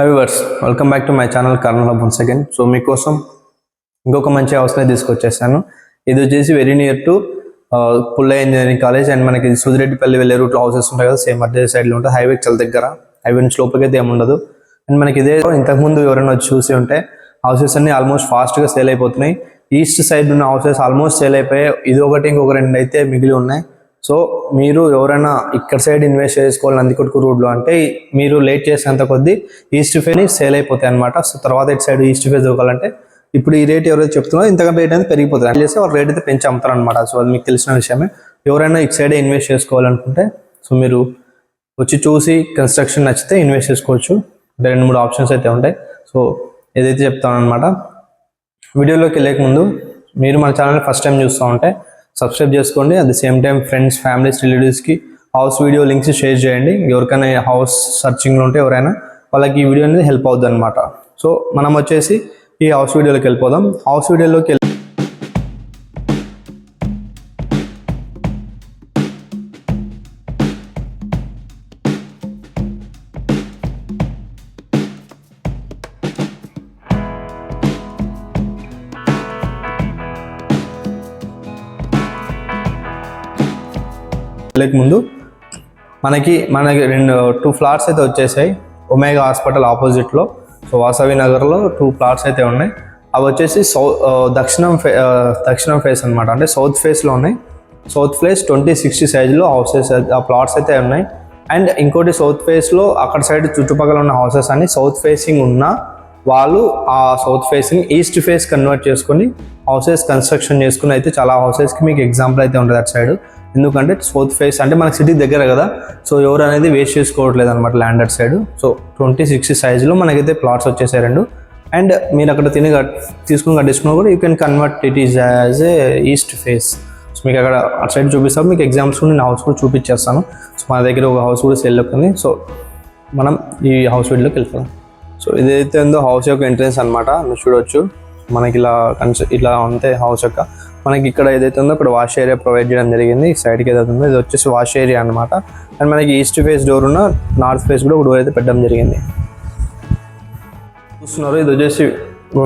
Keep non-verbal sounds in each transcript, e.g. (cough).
Hi viewers welcome back to my channel Kurnool one second so మీకోసం ఇంకొక మంచి అవసరం తీసుకొచ్చేసాను. ఇది వచ్చేసి very near to Pulla engineering college and మనకి సుదిరెడ్డిపల్లి వెళ్ళే రూట్లో హౌసెస్ ఉంటాయి కదా సేమ్ అదే సైడ్లో ఉంటాయి. హైవే చాలా దగ్గర హైవే నుంచి లోపలికైతే ఏమి ఉండదు. అండ్ మనకి ఇదే ఇంతకుముందు ఎవరైనా వచ్చి చూసి ఉంటే హౌసెస్ అన్ని ఆల్మోస్ట్ ఫాస్ట్గా సేల్ అయిపోతున్నాయి. ఈస్ట్ సైడ్ ఉన్న హౌసెస్ ఆల్మోస్ట్ సేల్ అయిపోయాయి. ఇది ఒకటి ఇంకొక రెండు అయితే మిగిలి ఉన్నాయి. సో మీరు ఎవరైనా ఇక్కడ సైడ్ ఇన్వెస్ట్ చేసుకోవాలి నందికొట్టుకు రోడ్లో అంటే మీరు లేట్ చేసేంత కొద్దీ ఈస్ట్ ఫేని సేల్ అయిపోతాయి అనమాట సో తర్వాత ఇటు సైడ్ ఈస్ట్ ఫేస్ దొరకాలంటే ఇప్పుడు ఈ రేట్ ఎవరైతే చెప్తున్నారో ఇంతకంటే రేట్ అనేది పెరిగిపోతుంది. అని చేసి వాళ్ళు రేట్ అయితే పెంచి అమ్ముతారు అనమాట సో అది మీకు తెలిసిన విషయమే. ఎవరైనా ఇటు సైడ్ ఇన్వెస్ట్ చేసుకోవాలనుకుంటే సో మీరు వచ్చి చూసి కన్స్ట్రక్షన్ నచ్చితే ఇన్వెస్ట్ చేసుకోవచ్చు. రెండు మూడు ఆప్షన్స్ అయితే ఉంటాయి. సో ఏదైతే చెప్తాను అనమాట వీడియోలోకి వెళ్ళక ముందు మీరు మన ఛానల్ ఫస్ట్ టైం చూస్తూ ఉంటే సబ్స్క్రైబ్ చేసుకోండి. At the same time friends families రిలేటివ్స్కి హౌస్ వీడియో లింక్స్ షేర్ చేయండి. ఎవరికైనా హౌస్ సర్చింగ్లో ఉంటే ఎవరైనా వాళ్ళకి ఈ వీడియో అనేది హెల్ప్ అవుతుంది అనమాట సో మనం వచ్చేసి ఈ హౌస్ వీడియోలోకి వెళ్ళిపోదాం. హౌస్ వీడియోలోకి వెళ్ళక ముందు మనకి మనకి రెండు టూ ఫ్లాట్స్ అయితే వచ్చేసాయి. ఒమేగా హాస్పిటల్ ఆపోజిట్లో. సో వాసవి నగర్లో టూ ఫ్లాట్స్ అయితే ఉన్నాయి. అవి వచ్చేసి సౌ దక్షిణం ఫే దక్షిణం ఫేస్ అనమాట అంటే సౌత్ ఫేస్లో ఉన్నాయి. సౌత్ ఫేస్ ట్వంటీ సిక్స్టీ సైజ్లో హౌసెస్ ఆ ప్లాట్స్ అయితే ఉన్నాయి. అండ్ ఇంకోటి సౌత్ ఫేస్లో అక్కడ సైడ్ చుట్టుపక్కల ఉన్న హౌసెస్ అన్ని సౌత్ ఫేసింగ్ ఉన్న వాళ్ళు ఆ south facing east face convert చేసుకొని హౌసెస్ కన్స్ట్రక్షన్ చేసుకుని అయితే చాలా హౌసెస్కి మీకు ఎగ్జాంపుల్ అయితే ఉంటుంది అటు సైడ్. ఎందుకంటే సౌత్ ఫేస్ అంటే మనకి సిటీ దగ్గర కదా. సో ఎవరు అనేది వేస్ట్ చేసుకోవట్లేదు అనమాట land at side so twenty sixty సైజులో మనకైతే ప్లాట్స్ వచ్చేసాయి రెండు. అండ్ మీరు అక్కడ తిని తీసుకుని కట్టించుకున్నా కూడా you can convert it is as a east face so మీకు అక్కడ అటు సైడ్ చూపిస్తాను మీకు ఎగ్జామ్స్ కూడా నేను హౌస్ కూడా చూపించేస్తాను. సో మన దగ్గర ఒక హౌస్ కూడా సెల్ ఉంది. సో మనం ఈ హౌస్ వీడియోకి వెళ్తాం సో ఇదైతే ఉందో హౌస్ యొక్క ఎంట్రెన్స్ అనమాట మీరు చూడొచ్చు. మనకి ఇలా కన్స్ ఇట్లా ఉంటే హౌస్ యొక్క మనకి ఇక్కడ ఏదైతే ఉందో ఇక్కడ వాష్ ఏరియా ప్రొవైడ్ చేయడం జరిగింది. ఈ సైడ్కి ఏదైతే ఉందో ఇది వచ్చేసి వాష్ ఏరియా అనమాట అండ్ మనకి ఈస్ట్ ఫేస్ డోర్ ఉన్న నార్త్ ఫేస్ కూడా ఒక డోర్ అయితే పెట్టడం జరిగింది. చూస్తున్నారు ఇది వచ్చేసి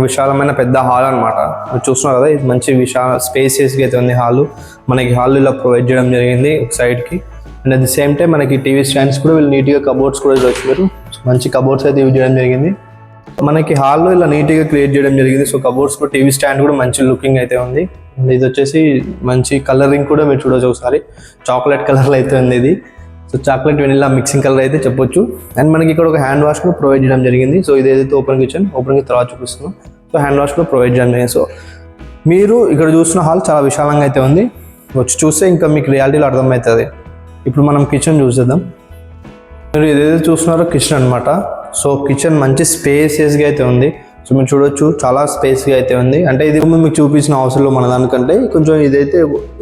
విశాలమైన పెద్ద హాల్ అనమాట చూస్తున్నారు కదా ఇది మంచి విశాల స్పేసెస్కి అయితే ఉంది హాల్ మనకి హాల్ ఇలా ప్రొవైడ్ చేయడం జరిగింది ఒక సైడ్కి and at the same time మనకి టీవీ స్టాండ్స్ కూడా వీళ్ళు నీట్గా కబోర్డ్స్ కూడా వచ్చారు మంచి కబోర్డ్స్ అయితే యూజ్ చేయడం జరిగింది. మనకి హాల్లో ఇలా నీట్గా క్రియేట్ చేయడం జరిగింది. సో కబోర్డ్స్ కూడా టీవీ స్టాండ్ కూడా మంచి లుకింగ్ అయితే ఉంది. ఇది వచ్చేసి మంచి కలరింగ్ కూడా మీరు చూడొచ్చు ఒకసారి. చాక్లెట్ కలర్లో అయితే ఉంది ఇది. So chocolate vanilla mixing colour అయితే చెప్పొచ్చు. అండ్ మనకి ఇక్కడ ఒక హ్యాండ్ వాష్ కూడా ప్రొవైడ్ చేయడం జరిగింది. సో ఇది ఏదైతే ఓపెన్ కిచెన్ ఓపెన్ తర్వాత చూపిస్తున్నాం. సో హ్యాండ్ వాష్ కూడా ప్రొవైడ్ చేయడం జరిగింది. సో మీరు ఇక్కడ చూసిన హాల్ చాలా విశాలంగా అయితే ఉంది. వచ్చి చూస్తే ఇంకా మీకు రియాలిటీలో అర్థమవుతుంది. ఇప్పుడు మనం కిచెన్ చూసేద్దాం. మీరు ఏదైతే చూస్తున్నారో కిచెన్ అనమాట సో కిచెన్ మంచి స్పేసెస్గా అయితే ఉంది. సో మీరు చూడొచ్చు చాలా స్పేస్గా అయితే ఉంది. అంటే ఇది మీకు చూపించిన అవసరం మన దానికంటే కొంచెం ఇదైతే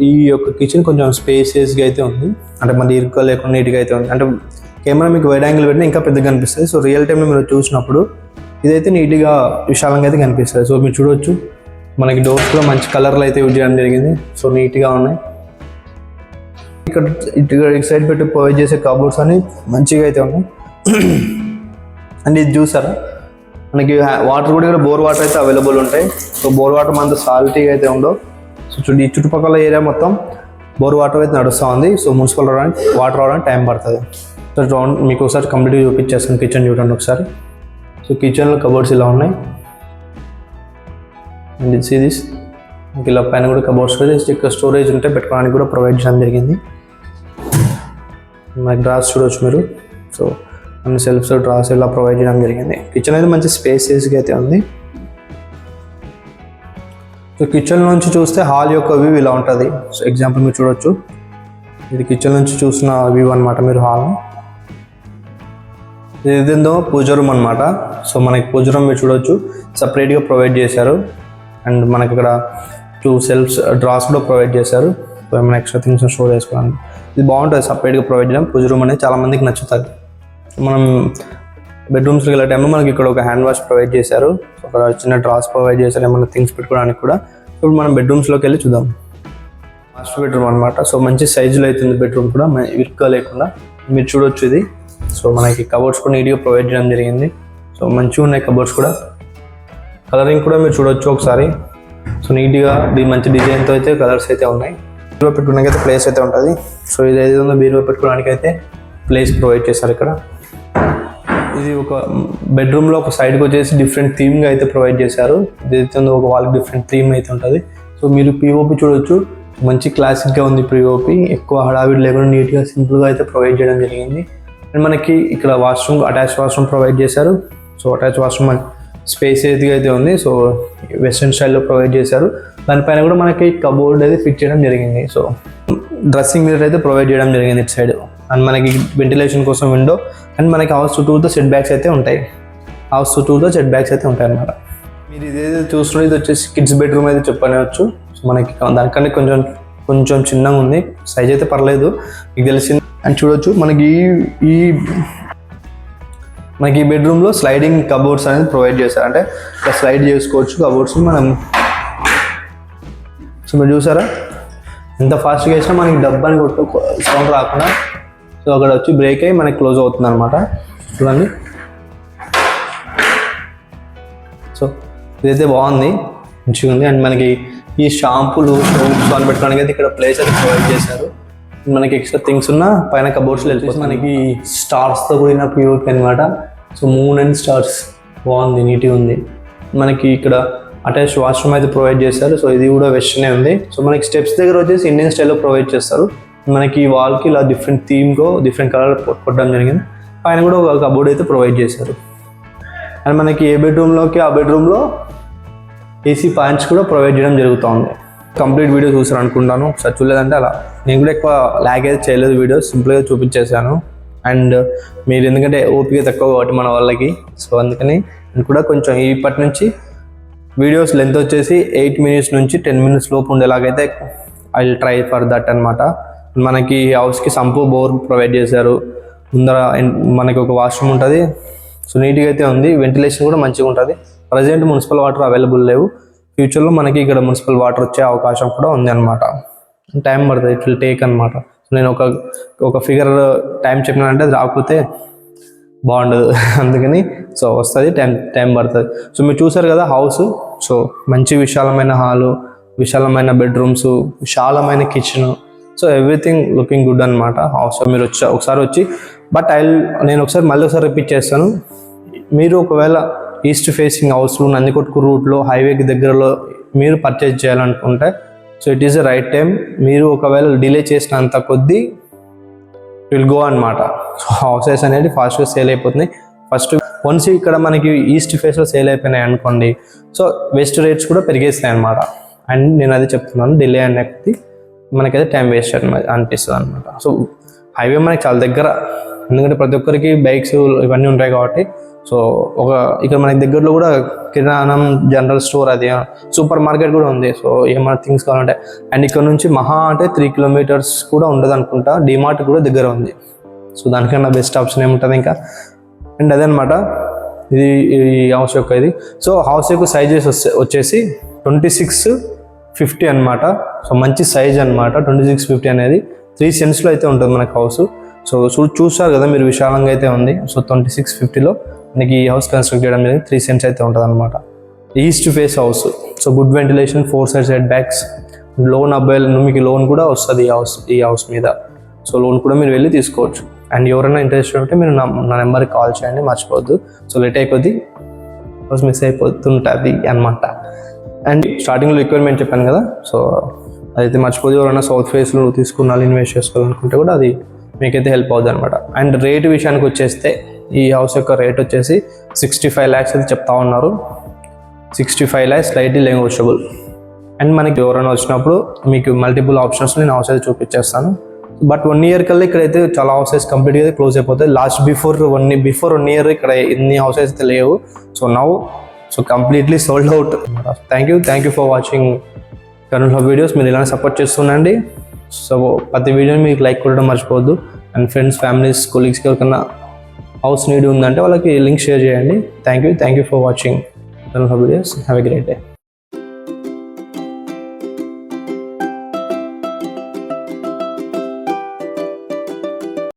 ఈ యొక్క కిచెన్ కొంచెం స్పేసియస్గా అయితే ఉంది. అంటే మళ్ళీ ఇరుక లేకుండా నీట్గా అయితే ఉంది. అంటే కెమెరా మీకు వైడ్ యాంగిల్ పెట్టినా ఇంకా పెద్దగా కనిపిస్తుంది సో రియల్ టైంలో మీరు చూసినప్పుడు ఇదైతే నీట్గా విశాలంగా అయితే కనిపిస్తుంది. సో మీరు చూడొచ్చు మనకి డోర్స్లో మంచి కలర్లు అయితే యూజ్ చేయడం జరిగింది. సో నీట్గా ఉన్నాయి. ఇక్కడ ఇటు ఇటు సైడ్ పెట్టి ప్రొవైడ్ చేసే కబోర్డ్స్ అని మంచిగా అయితే ఉన్నాయి. అండ్ ఇది చూసారా? మనకి వాటర్ కూడా ఇక్కడ బోర్ వాటర్ అయితే అవైలబుల్ ఉంటాయి. సో బోర్ వాటర్ మనతో సాల్టీగా అయితే ఉండవు. సో చూడండి ఈ చుట్టుపక్కల ఏరియా మొత్తం బోర్ వాటర్ అయితే నడుస్తూ ఉంది. సో మున్సిపల్ రావడానికి వాటర్ రావడానికి టైం పడుతుంది. సో రౌండ్ మీకు ఒకసారి కంప్లీట్గా చూపించేస్తాను కిచెన్ చూడండి ఒకసారి. సో కిచెన్లో కబోర్డ్స్ ఇలా ఉన్నాయి. అండ్ సీ దిస్ మీకు ఇలా పైన కూడా కబోర్డ్స్ కూడా ఇక్కడ స్టోరేజ్ ఉంటే పెట్టుకోవడానికి కూడా ప్రొవైడ్ చేయడం జరిగింది. మనకి డ్రాస్ చూడవచ్చు మీరు. సో అండ్ సెల్ఫ్స్ డ్రాస్ ఇలా ప్రొవైడ్ చేయడం జరిగింది. కిచెన్ అయితే మంచి స్పేసెస్గా అయితే ఉంది. సో కిచెన్ నుంచి చూస్తే హాల్ యొక్క వ్యూ ఇలా ఉంటుంది. సో ఎగ్జాంపుల్ మీరు చూడొచ్చు. ఇది కిచెన్ నుంచి చూసిన వ్యూ అనమాట మీరు హాల్ ఇది ఇదేందో పూజ రూమ్ అనమాట సో మనకి పూజ రూమ్ మీరు చూడొచ్చు. సపరేట్గా ప్రొవైడ్ చేశారు. అండ్ మనకి ఇక్కడ టూ సెల్ఫ్స్ డ్రాస్ కూడా ప్రొవైడ్ చేశారు. సో ఏమైనా ఎక్స్ట్రా థింగ్స్ స్టోర్ చేసుకోవడానికి. ఇది బాగుంటుంది సపరేట్గా ప్రొవైడ్ చేయడం. పూజ రూమ్ అనేది చాలామందికి నచ్చుతుంది. మనం బెడ్రూమ్స్కి వెళ్ళే టైంలో మనకి ఇక్కడ ఒక హ్యాండ్ వాష్ ప్రొవైడ్ చేశారు. ఒక చిన్న డ్రాస్ ప్రొవైడ్ చేశారు ఏమైనా థింగ్స్ పెట్టుకోవడానికి కూడా. ఇప్పుడు మనం బెడ్రూమ్స్లోకి వెళ్ళి చూద్దాం. మాస్టర్ బెడ్రూమ్ అనమాట సో మంచి సైజులో అవుతుంది బెడ్రూమ్ కూడా. ఇరుక్క లేకుండా. మీరు చూడొచ్చు ఇది. సో మనకి కబోర్డ్స్ కూడా నీట్గా ప్రొవైడ్ చేయడం జరిగింది. సో మంచిగా ఉన్నాయి కబోర్డ్స్ కూడా. కలరింగ్ కూడా మీరు చూడొచ్చు ఒకసారి. సో నీట్గా మంచి డిజైన్తో అయితే కలర్స్ అయితే ఉన్నాయి. బీరువా పెట్టుకోవడానికి అయితే ప్లేస్ అయితే ఉంటుంది. సో ఇది ఏది ఉందో బీరువా పెట్టుకోవడానికి అయితే ప్లేస్ ప్రొవైడ్ చేశారు ఇక్కడ. ఇది ఒక బెడ్రూమ్లో ఒక సైడ్కి వచ్చేసి డిఫరెంట్ థీమ్గా అయితే ప్రొవైడ్ చేశారు. ఇదైతే ఒక వాళ్ళకి డిఫరెంట్ థీమ్ అయితే ఉంటుంది. సో మీరు పిఓపి చూడొచ్చు. మంచి క్లాసిక్గా ఉంది పిఓపి ఎక్కువ హడావిడి లేకుండా నీట్గా సింపుల్గా అయితే ప్రొవైడ్ చేయడం జరిగింది. అండ్ మనకి ఇక్కడ వాష్రూమ్ అటాచ్ వాష్రూమ్ ప్రొవైడ్ చేశారు. సో అటాచ్ వాష్రూమ్ స్పేస్ అయితే అయితే ఉంది. సో వెస్ట్రన్ స్టైల్లో ప్రొవైడ్ చేశారు. దానిపైన కూడా మనకి కబోర్డ్ అయితే ఫిట్ చేయడం జరిగింది. సో డ్రెస్సింగ్ మిరర్ అయితే ప్రొవైడ్ చేయడం జరిగింది ఇటు సైడ్ అండ్ మనకి వెంటిలేషన్ కోసం విండో అండ్ మనకి హౌస్ చుట్టూతో సెట్ బ్యాగ్స్ అయితే ఉంటాయి. హౌస్ చుట్టూతో సెట్ బ్యాగ్స్ అయితే ఉంటాయి అన్నమాట. మీరు ఇదేదో చూస్తున్నది ఇది వచ్చేసి కిడ్స్ బెడ్రూమ్ అయితే చెప్పనవచ్చు. సో మనకి దానికంటే కొంచెం కొంచెం చిన్నగా ఉంది. సైజ్ అయితే పర్లేదు. మీకు తెలిసింది అండ్ చూడొచ్చు. మనకి ఈ- ఈ మనకి ఈ బెడ్రూమ్లో స్లైడింగ్ కబోర్డ్స్ అనేది ప్రొవైడ్ చేశారు అంటే ఇట్లా స్లైడ్ చేసుకోవచ్చు కబోర్డ్స్ మనం. సో మీరు చూసారా? ఎంత ఫాస్ట్గా వేసినా మనకి డబ్బాని కొట్టు సౌండ్ రాకుండా సో అక్కడ వచ్చి బ్రేక్ అయ్యి మనకి క్లోజ్ అవుతుంది అనమాట చూడండి. సో ఇదైతే బాగుంది. మంచిగా ఉంది అండ్ మనకి ఈ షాంపూలు సోప్స్ అని పెట్టుకోవడానికి అయితే ఇక్కడ ప్లేస్ అయితే ప్రొవైడ్ చేశారు. మనకి ఎక్స్ట్రా థింగ్స్ ఉన్న పైన కబోర్డ్స్లో వెళ్ళిపోతే మనకి స్టార్స్తో కూడిన ప్యూరిటీ అనమాట సో మూన్ అండ్ స్టార్స్ బాగుంది నీట్గా ఉంది. మనకి ఇక్కడ అటాచ్ వాష్రూమ్ అయితే ప్రొవైడ్ చేశారు. సో ఇది కూడా వెస్ట్నే ఉంది. సో మనకి స్టెప్స్ దగ్గర వచ్చేసి ఇండియన్ స్టైల్లో ప్రొవైడ్ చేస్తారు. మనకి ఈ వాల్కి ఇలా డిఫరెంట్ థీమ్తో డిఫరెంట్ కలర్ కొట్టడం జరిగింది. పైన కూడా ఒక కబోర్డ్ అయితే ప్రొవైడ్ చేశారు. అండ్ మనకి ఏ బెడ్రూమ్లోకి ఆ బెడ్రూమ్లో ఏసీ పాయింట్స్ కూడా ప్రొవైడ్ చేయడం జరుగుతుంది. కంప్లీట్ వీడియో చూసారు అనుకుంటాను. ఒకసారి చూడలేదంటే అలా. నేను కూడా ఎక్కువ ల్యాగ్ అయితే చేయలేదు వీడియో సింపుల్గా చూపించేశాను. అండ్ మీరు ఎందుకంటే ఓపిక తక్కువ కాబట్టి మన వాళ్ళకి. సో అందుకని నేను కూడా కొంచెం ఇప్పటి నుంచి వీడియోస్ లెంత్ వచ్చేసి ఎయిట్ మినిట్స్ నుంచి టెన్ మినిట్స్ లోపు ఉండేలాగైతే ఐ ట్రై ఫర్ దట్ అనమాట మనకి హౌస్కి సంపు బోర్ ప్రొవైడ్ చేశారు. ముందర మనకి ఒక వాష్రూమ్ ఉంటుంది. సో నీట్గా అయితే ఉంది. వెంటిలేషన్ కూడా మంచిగా ఉంటుంది. ప్రజెంట్ మున్సిపల్ వాటర్ అవైలబుల్ లేవు. ఫ్యూచర్లో మనకి ఇక్కడ మున్సిపల్ వాటర్ వచ్చే అవకాశం కూడా ఉంది అనమాట టైం పడుతుంది. ఇట్ విల్ టేక్ అనమాట నేను ఒక ఒక ఫిగర్ టైం చెప్పినానంటే అది రాకపోతే బాగుండదు. (laughs) అందుకని సో వస్తుంది. టైం టైం పడుతుంది. సో మీరు చూసారు కదా హౌస్ సో మంచి విశాలమైన హాలు విశాలమైన బెడ్రూమ్స్ విశాలమైన kitchen so everything looking good అనమాట హౌస్ మీరు వచ్చి ఒకసారి వచ్చి బట్ ఐ నేను ఒకసారి మళ్ళీ ఒకసారి రిపీట్ చేస్తాను. మీరు ఒకవేళ ఈస్ట్ ఫేసింగ్ హౌస్లో నందికొట్కు రూట్లో హైవేకి దగ్గరలో మీరు పర్చేజ్ చేయాలనుకుంటే so it is the right time మీరు ఒకవేళ డిలే చేసినంత కొద్దీ విల్ గో అనమాట సో హౌసెస్ అనేది ఫాస్ట్గా సేల్ అయిపోతున్నాయి. ఫస్ట్ వన్స్ ఇక్కడ మనకి ఈస్ట్ ఫేస్లో సేల్ అయిపోయినాయి అనుకోండి సో వెస్ట్ రేట్స్ కూడా పెరిగేస్తాయి అనమాట అండ్ నేను అది చెప్తున్నాను డిలే అనేది మనకైతే టైం వేస్ట్ అనిపిస్తుంది అనమాట సో హైవే మనకి చాలా దగ్గర ఎందుకంటే ప్రతి ఒక్కరికి బైక్స్ ఇవన్నీ ఉంటాయి కాబట్టి సో ఒక ఇక్కడ మనకి దగ్గరలో కూడా కిరాణం జనరల్ స్టోర్ అది సూపర్ మార్కెట్ కూడా ఉంది. సో ఏమైనా థింగ్స్ కావాలంటే అండ్ ఇక్కడ నుంచి మహా అంటే త్రీ కిలోమీటర్స్ కూడా ఉండదు అనుకుంటా డిమార్ట్ కూడా దగ్గర ఉంది. సో దానికన్నా బెస్ట్ ఆప్షన్ ఏముంటుంది ఇంకా? అండ్ అదనమాట ఇది ఈ హౌస్ యొక్క ఇది. సో హౌస్ యొక్క సైజెస్ వచ్చేసి ట్వంటీ సిక్స్ ఫిఫ్టీ అనమాట సో మంచి సైజ్ అనమాట ట్వంటీ సిక్స్ ఫిఫ్టీ అనేది. త్రీ సెన్స్లో అయితే ఉంటుంది మనకు హౌస్. సో చూ కదా మీరు విశాలంగా అయితే ఉంది. సో ట్వంటీ సిక్స్ ఫిఫ్టీలో మనకి ఈ హౌస్ కన్స్ట్రక్ట్ చేయడం అనేది త్రీ సెన్స్ అయితే ఉంటుంది అనమాట east face house. So good ventilation four side setbacks. Loan అబ్బాయిలను మీకు లోన్ కూడా వస్తుంది ఈ హౌస్ ఈ హౌస్ మీద. సో లోన్ కూడా మీరు వెళ్ళి తీసుకోవచ్చు. అండ్ ఎవరైనా ఇంట్రెస్ట్ ఉంటే మీరు నా నా నెంబర్కి కాల్ చేయండి మర్చిపోవద్దు. సో లేట్ అయిపోద్ది. హౌస్ మిస్ అయిపోతుంటుంది అనమాట అండ్ స్టార్టింగ్లో రిక్వైర్మెంట్ చెప్పాను కదా సో అదైతే మర్చిపోతే ఎవరైనా సౌత్ ఫేస్లో తీసుకున్నాను ఇన్వెస్ట్ చేసుకోవాలనుకుంటే కూడా అది మీకైతే హెల్ప్ అవుతుంది అనమాట అండ్ రేట్ విషయానికి వచ్చేస్తే ఈ హౌస్ యొక్క రేట్ వచ్చేసి సిక్స్టీ ఫైవ్ ల్యాక్స్ అయితే చెప్తా ఉన్నారు. Sixty five lakhs slightly negotiable and మనకి ఎవరైనా వచ్చినప్పుడు మీకు మల్టిపుల్ ఆప్షన్స్ నేను హౌస్ అయితే చూపించేస్తాను. బట్ వన్ ఇయర్ కల్లా ఇక్కడైతే చాలా హౌసెస్ కంప్లీట్గా క్లోజ్ అయిపోతాయి. Last before one before one year ఇక్కడ ఎన్ని హౌసెస్ అయితే లేవు. So now so completely sold out thank you thank you for watching Karun hub videos మీరు ఇలానే సపోర్ట్ చేస్తుండండి. సో ప్రతి వీడియోని మీకు లైక్ కొట్టడం మర్చిపోవద్దు. అండ్ ఫ్రెండ్స్ ఫ్యామిలీస్ కొలీగ్స్కి ఎవరికైనా హౌస్ నీడ్ ఉందంటే వాళ్ళకి లింక్ షేర్ చేయండి. Thank you thank you for watching Karun hub videos have a great day